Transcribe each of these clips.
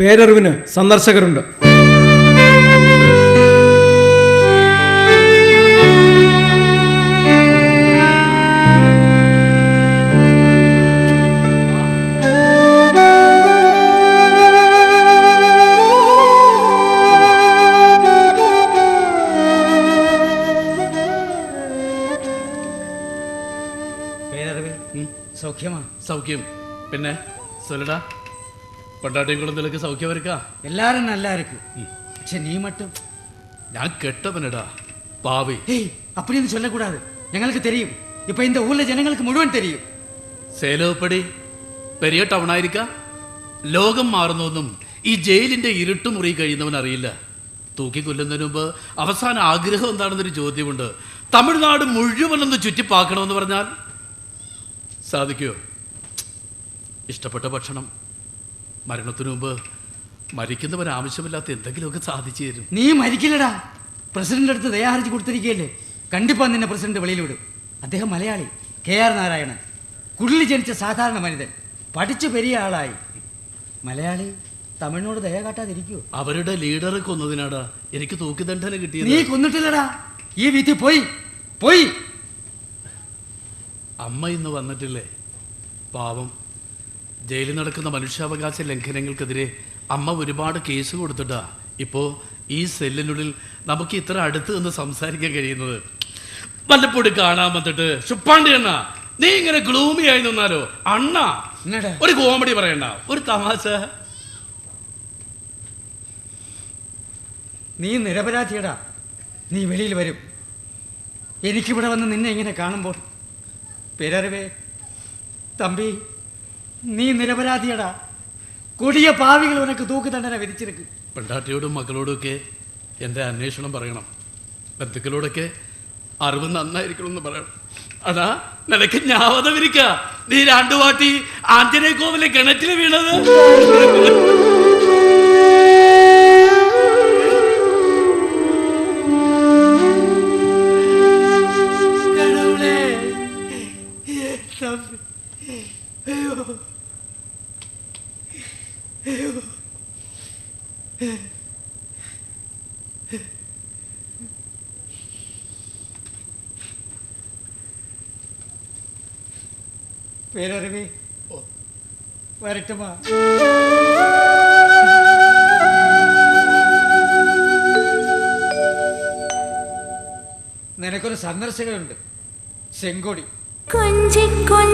പേരറിവിന് സന്ദർശകരുണ്ട്. സൗഖ്യമാ? സൗഖ്യം. പിന്നെ സൊല്ലടാ. பொண்டாட்டியும் குழந்தைகளுக்கு சௌக்கியம் இருக்கா എല്ലാരും நல்லா இருக்கு പക്ഷെ നീ மட்டும் ഞാൻ കെട്ടവനടാ പാവി ஏய் அப்படின்னு சொல்லக்கூடாது ഞങ്ങൾക്ക് தெரியும் இப்ப இந்த ஊர்ல ஜனங்களுக்கு முழுவன் தெரியும் സേലോപ്പടി പെരിയ ടൗണായിരിക്ക ലോകം മാറുന്നൊന്നും ഈ ജയിലിന്റെ ഇരുട്ടുമുറി കഴിയുന്നവൻ അറിയില്ല തൂക്കിക്കൊല്ലുന്നതിന് മുമ്പ് അവസാന ആഗ്രഹം എന്താണെന്നൊരു ചോദ്യമുണ്ട് തമിഴ്നാട് മുഴുവനൊന്ന് ചുറ്റിപ്പാക്കണമെന്ന് പറഞ്ഞാൽ സാധിക്കുമോ ഇഷ്ടപ്പെട്ട ഭക്ഷണം മരണത്തിനു മുമ്പ് മരിക്കുന്നവൻ ആവശ്യമില്ലാത്ത എന്തെങ്കിലുമൊക്കെ സാധിച്ചു തരും. നീ മരിക്കില്ലടാ. പ്രസിഡന്റ് അടുത്ത് ദയാഹർജി കൊടുത്തിരിക്കുകയല്ലേ? കണ്ടിപ്പാ നിന്നെ പ്രസിഡന്റ് വെളിയിൽ വിടും അദ്ദേഹം മലയാളി. K R Narayanan. കുടിലിൽ ജനിച്ച സാധാരണ മനിതൻ. പഠിച്ചു പെരിയ ആളായി. മലയാളി തമിഴിനോട് ദയ കാട്ടാതിരിക്കൂ അവരുടെ ലീഡറെ കൊന്നതിനാടാ എനിക്ക് തൂക്കിദണ്ഡന കിട്ടിയത്. നീ കൊന്നിട്ടില്ലടാ. ഈ വിധി പോയി. പോയി. അമ്മ ഇന്ന് വന്നിട്ടില്ലേ? പാവം. ജയിലിൽ നടക്കുന്ന മനുഷ്യാവകാശ ലംഘനങ്ങൾക്കെതിരെ അമ്മ ഒരുപാട് കേസ് കൊടുത്തിട്ടാ. ഇപ്പോ ഈ സെല്ലിനുള്ളിൽ നമുക്ക് ഇത്ര അടുത്ത് നിന്ന് സംസാരിക്കാൻ കഴിയുന്നത്. വല്ലപ്പോഴും കാണാൻ വന്നിട്ട് ശുപ്പാണ്ടി അണ്ണ നീ ഇങ്ങനെ ഗ്ലൂമി ആയി നിന്നാലോ? അണ്ണ ഒരു കോമഡി പറയണ്ട ഒരു തമാശ. നീ നിരപരാധിയടാ. നീ വെളിയിൽ വരും. എനിക്കിവിടെ വന്ന് നിന്നെ ഇങ്ങനെ കാണുമ്പോൾ. പേരറിവേ തമ്പി നീ നിരപരാധിയടാ. കൊടിയ പാവികൾ ഉനക്ക് തൂക്കുതണ്ടന വിധിച്ചിരിക്കും. പെണ്ടാട്ടിയോടും മക്കളോടും ഒക്കെ എന്റെ അന്വേഷണം പറയണം. ബന്ധുക്കളോടൊക്കെ അറിവ് നന്നായിരിക്കണം എന്ന് പറയണം. അതാ നിനക്ക് ഞാവതവിരിക്ക നീ രണ്ടു വാട്ടി ആഞ്ജനേയ കോവിലെ കിണറ്റിൽ വീണത്. അയ്യോ പേരറിവി. വരട്ടുമാ. നിനക്കൊരു സന്ദർശകരുണ്ട് ചെങ്കോടി കൊഞ്ചിക്കൊഞ്ചി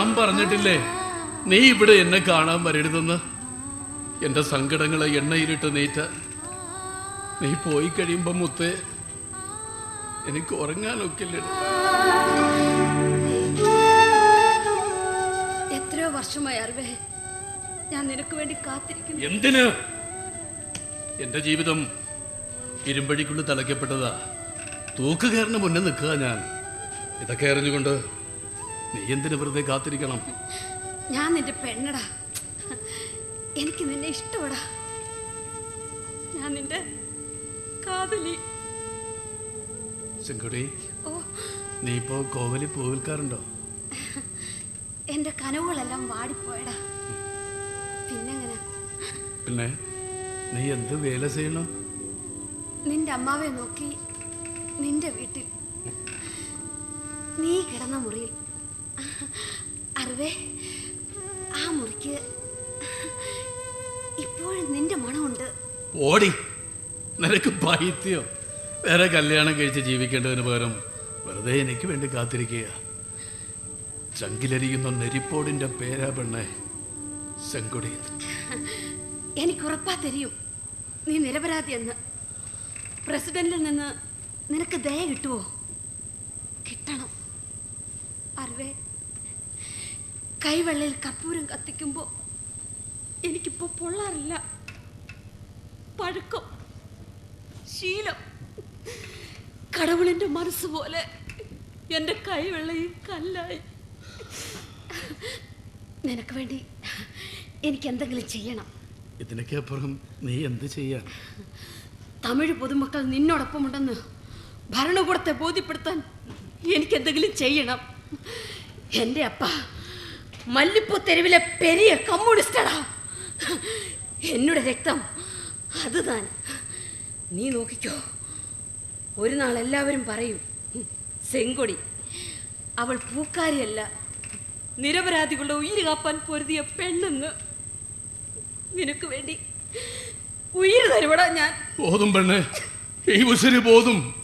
ഞാൻ പറഞ്ഞിട്ടില്ലേ? നീ ഇവിടെ എന്നെ കാണാൻ വരരുതെന്ന്? എന്റെ സങ്കടങ്ങളെ എണ്ണയിലിട്ട് നീറ്റ. നീ പോയി കഴിയുമ്പോ മുത്തേ എനിക്ക് ഉറങ്ങാനൊക്കില്ലേ. എത്രയോ വർഷമായി അറിവേ ഞാൻ നിനക്ക് വേണ്ടി കാത്തിരിക്കുന്നു. എന്തിന്? എന്റെ ജീവിതം ഇരുമ്പഴിക്കുള്ളിൽ തലയ്ക്കപ്പെട്ടതാ. തൂക്കുകയറിന് മുന്നേ നിൽക്കുക ഞാൻ. ഇതൊക്കെ അറിഞ്ഞുകൊണ്ട് നീ എന്തിനു വെറുതെ കാത്തിരിക്കണം? ഞാൻ നിന്റെ പെണ്ണടാ. എനിക്ക് നിന്നെ ഇഷ്ടപ്പെടാ ഞാൻ നിന്റെ കാതലി. ചെങ്കുടി ഓ. നീ ഇപ്പോ കോവലി പൂവിൽക്കാറുണ്ടോ എന്റെ കനവുകളെല്ലാം വാടിപ്പോയടാ. പിന്നെങ്ങനെ? പിന്നെ നീ എന്ത് വേല ചെയ്യണം? നിന്റെ അമ്മാവെ നോക്കി നിന്റെ വീട്ടിൽ നീ കിടന്ന മുറിയിൽ അറിവേ ആ മുറിക്ക് ഇപ്പോഴും നിന്റെ മണമുണ്ട്. ഓടി. നിനക്ക് പൈത്യോ. വേറെ കല്യാണം കഴിച്ച് ജീവിക്കേണ്ടതിന് പകരം വെറുതെ എനിക്ക് വേണ്ടി കാത്തിരിക്കുക. ചങ്കിലരിയുന്ന നെരിപ്പോടിന്റെ പേരാ പെണ്ണെ ശങ്കുടി എനിക്ക് ഉറപ്പാ തരും നീ നിരപരാധിയെന്ന്. പ്രസിഡന്റിൽ നിന്ന് നിനക്ക് ദയ കിട്ടുമോ കിട്ടണം. അറിവേ കൈവെള്ളയിൽ കർപ്പൂരം കത്തിക്കുമ്പോൾ എനിക്കിപ്പോൾ പൊള്ളാറില്ല. പഴക്കം ശീലം കടവുളിന്റെ മനസ്സ് പോലെ എന്റെ കൈവെള്ളയും കല്ലായി. നിനക്ക് വേണ്ടി എനിക്ക് എന്തെങ്കിലും ചെയ്യണം. ഇതിനൊക്കെ അപ്പുറം നീ എന്ത് ചെയ്യാൻ തമിഴ് പൊതുമക്കൾ നിന്നോടൊപ്പമുണ്ടെന്ന് ഭരണകൂടത്തെ ബോധ്യപ്പെടുത്താൻ എനിക്കെന്തെങ്കിലും ചെയ്യണം. എന്റെ അപ്പ മല്ലിപ്പൂ തെരുവിലെ പെരിയ കമ്മ്യൂണിസ്റ്റടാ. എന്നുടെ രക്തം. അത് താൻ നീ നോക്കിക്കോ. ഒരു നാൾ എല്ലാവരും പറയും "ഉം, സെങ്കൊടി. അവൾ പൂക്കാരിയല്ല. നിരപരാധികളുടെ ഉയിര് കാപ്പാൻ പൊരുതിയ പെണ്ണെന്ന് നിനക്ക് വേണ്ടി ഉയിര് തരുവടാ ഞാൻ. പോതും പെണ്ണേ ഈ ഉസരി പോതും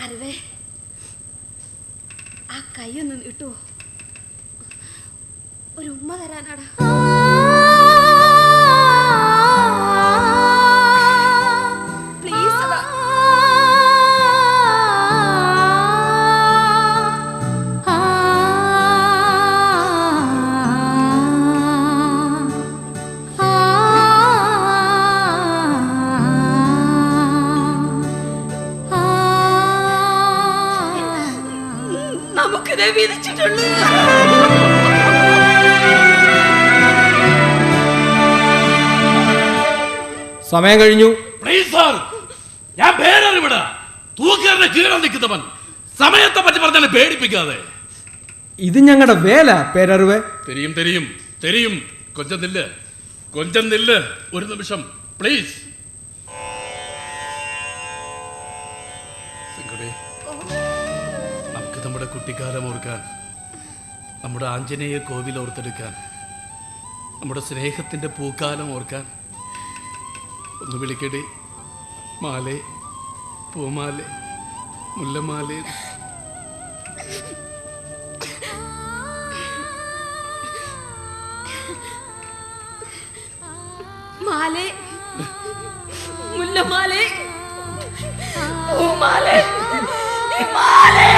അരുവേ ആ കൈയൊന്ന് നീട്ടുവോ ഒരു ഉമ്മ തരാനാടാ. സമയം കഴിഞ്ഞു. ഞാൻ പേരറിവിട തൂക്കാരന്റെ കീഴെ നിൽക്കുന്നവൻ. സമയത്തെ പറ്റി പറഞ്ഞാൽ പേടിപ്പിക്കാതെ. ഇത് ഞങ്ങളുടെ വേല പേരറിവ്. തെരിയും തെരിയും തെരിയും. കൊഞ്ചം നില്ല് കൊഞ്ചം നില്ല്. ഒരു നിമിഷം പ്ലീസ് നമുക്ക് നമ്മുടെ കുട്ടിക്കാലം ഓർക്കാൻ നമ്മുടെ ആഞ്ജനേയ കോവിൽ ഓർത്തെടുക്കാൻ നമ്മുടെ സ്നേഹത്തിന്റെ പൂക്കാലം ഓർക്കാൻ. ഒന്ന് വിളിക്കടി. മാലേ പൂമാലെ മുല്ലമാലെ. മാലേ മുല്ലമാലേ. പൂമാലേ. മാലേ.